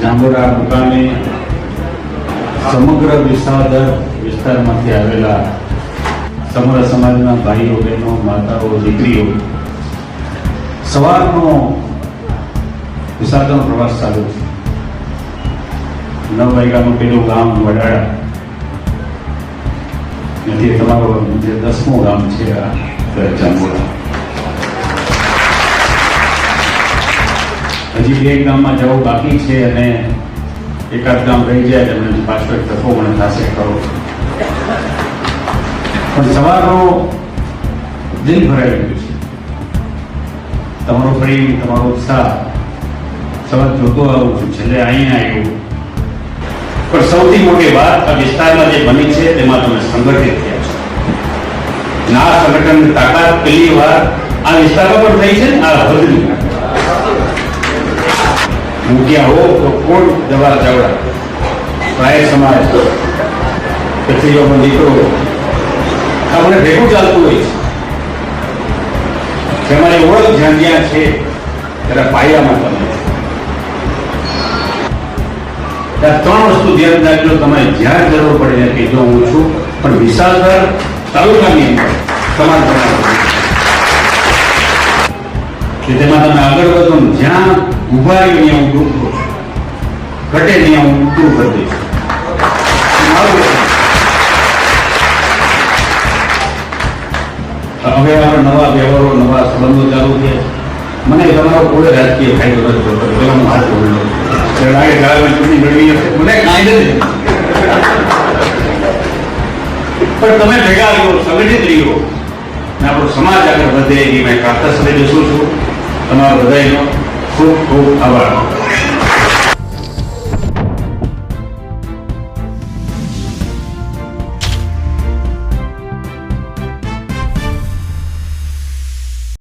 જાંબુડા મુકામે સમગ્ર વિસાદર વિસ્તારમાંથી આવેલા સમગ્ર સમાજના ભાઈઓ, બહેનો, માતાઓ, દીકરીઓ સવારનો વિસાદરનો પ્રવાસ ચાલુ છે. નવ વાગ્યાનું પેલું ગામ વડાળા. નથી તમારું જે દસમું ગામ છે આ જાંબુડા હજી બે ગામમાં જવું બાકી છે અને એકાદ ગામ રહી જાય તો પાછો એક તકો મને થશે કરો પણ સવારનો દિલ ભરાઈ ગયું છે. તમારો પ્રેમ, તમારો ઉત્સાહ સવાર જોતો આવું છું, છેલ્લે અહીં આવ્યું. પણ સૌથી મોટી વાત આ વિસ્તારમાં જે બની છે, તેમાં તમે સંગઠિત થયા છો. ના આ સંગઠનની તાકાત પહેલી વાર આ વિસ્તારમાં પણ થઈ છે આ હદની ત્યાં હો તો કોણ દવા ચાવડા. રાય સમાજ ક્ષત્રિયોનો દીકરો આપણે ભેગું ચાલતું હોય છે. તમારી ઓળખ જ્યાં જ્યાં છે ત્યારે પાયામાં તમે. ત્રણ વસ્તુ ધ્યાન રાખજો તમે જ્યાં જરૂર પડે ત્યાં કહેજો હું છું. પણ વિશાળગઢ તાલુકાની અંદર તમારે કે તેમાં તમે આગળ વધો જ્યાં ઊભા નિયમ હું કરું છું ઘટે ત્યાં હું દઈશ હવે આપણે નવા વ્યવહારો, નવા સંબંધો ચાલુ થયા મને તમારો કોઈ રાજકીય ફાયદો નથી થતો. પેલા હું હાથ છું. લાગે ગાળામાં ચૂંટણી મેળવી હશે. મને કાંઈ નથી. પણ તમે ભેગા રહ્યો, સંગઠિત રહ્યો. ને આપણો સમાજ આગળ વધે એની મેં પ્રાર્થના સાથે બેસું છું. તમારો બધાનો ખૂબ ખૂબ આભાર